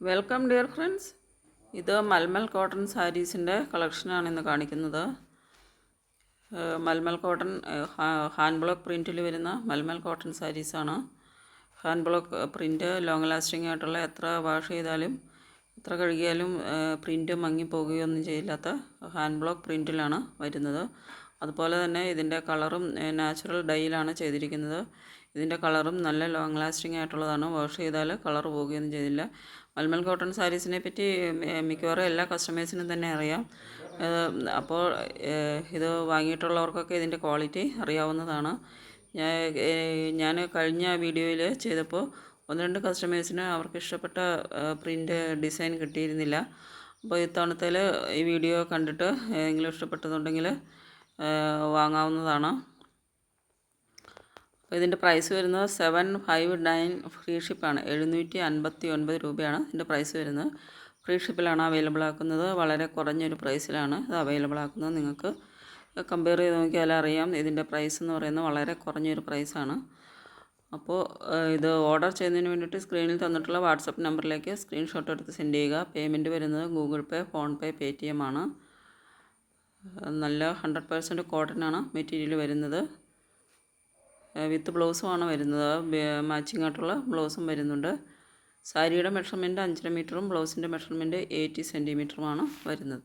Welcome dear friends ഇത് malmal cotton സാരീസിന്റെ കളക്ഷനാണ് ഇന്ന് കാണിക്കുന്നത്. മൽമൽ കോട്ടൺ ഹാൻഡ് ബ്ലോക്ക് പ്രിന്റിൽ വരുന്ന malmal cotton സാരീസാണ്. Hand block print long lasting ആയിട്ടുള്ള എത്ര വാഷ് ചെയ്താലും എത്ര കഴുകിയാലും പ്രിന്റ് മങ്ങിപ്പോകുകയൊന്നും ചെയ്യില്ലാത്ത ഹാൻഡ് ബ്ലോക്ക് പ്രിന്റിലാണ് വരുന്നത്. അതുപോലെ തന്നെ ഇതിന്റെ കളറും നാച്ചുറൽ ഡൈയിലാണ് ചെയ്തിരിക്കുന്നത്. ഇതിന്റെ കളറും നല്ല ലോങ് ലാസ്റ്റിംഗ് ആയിട്ടുള്ളതാണ്. വാഷ് ചെയ്താൽ കളർ പോവുകയൊന്നും ചെയ്തില്ല. മൽമൽ കോട്ടൺ സാരീസിനെ പറ്റി മിക്കവാറും എല്ലാ കസ്റ്റമേഴ്സിനും തന്നെ അറിയാം. അപ്പോൾ ഇത് വാങ്ങിയിട്ടുള്ളവർക്കൊക്കെ ഇതിന്റെ ക്വാളിറ്റി അറിയാവുന്നതാണ്. ഞാൻ ഞാൻ കഴിഞ്ഞ വീഡിയോയിൽ ചെയ്തപ്പോൾ ഒന്ന് രണ്ട് കസ്റ്റമേഴ്സിന് അവർക്ക് ഇഷ്ടപ്പെട്ട പ്രിന്റ് ഡിസൈൻ കിട്ടിയിരുന്നില്ല. അപ്പോൾ ഇത്തവണത്തിൽ ഈ വീഡിയോ കണ്ടിട്ട് എങ്കിലും ഇഷ്ടപ്പെട്ടതുണ്ടെങ്കിൽ വാങ്ങാവുന്നതാണ്. ഇതിന്റെ പ്രൈസ് വരുന്നത് സെവൻ ഫൈവ് നയൻ ഫ്രീ ഷിപ്പാണ് എഴുന്നൂറ്റി അൻപത്തി ഒൻപത് രൂപയാണ് ഇതിന്റെ പ്രൈസ് വരുന്നത്. ഫ്രീ ഷിപ്പിലാണ് അവൈലബിൾ ആക്കുന്നത്. വളരെ കുറഞ്ഞൊരു പ്രൈസിലാണ് ഇത് അവൈലബിൾ ആക്കുന്നത്. നിങ്ങൾക്ക് കമ്പയർ ചെയ്ത് നോക്കിയാൽ അറിയാം. ഇതിന്റെ പ്രൈസ് എന്ന് പറയുന്നത് വളരെ കുറഞ്ഞൊരു പ്രൈസാണ് അപ്പോൾ ഇത് ഓർഡർ ചെയ്യുന്നതിന് വേണ്ടിയിട്ട് സ്ക്രീനിൽ തന്നിട്ടുള്ള വാട്സപ്പ് നമ്പറിലേക്ക് സ്ക്രീൻഷോട്ട് എടുത്ത് സെൻഡ് ചെയ്യുക. പേയ്മെന്റ് വരുന്നത് Google Pay PhonePe Paytm ആണ്. നല്ല ഹൺഡ്രഡ് പേഴ്സന്റ് കോട്ടനാണ് മെറ്റീരിയൽ വരുന്നത്. വിത്ത് ബ്ലൗസുമാണ് വരുന്നത്. മാച്ചിങ് ആയിട്ടുള്ള ബ്ലൗസും വരുന്നുണ്ട്. സാരിയുടെ മെഷർമെന്റ് അഞ്ചര മീറ്ററും ബ്ലൗസിന്റെ മെഷർമെന്റ് എയ്റ്റി സെന്റിമീറ്ററുമാണ് വരുന്നത്.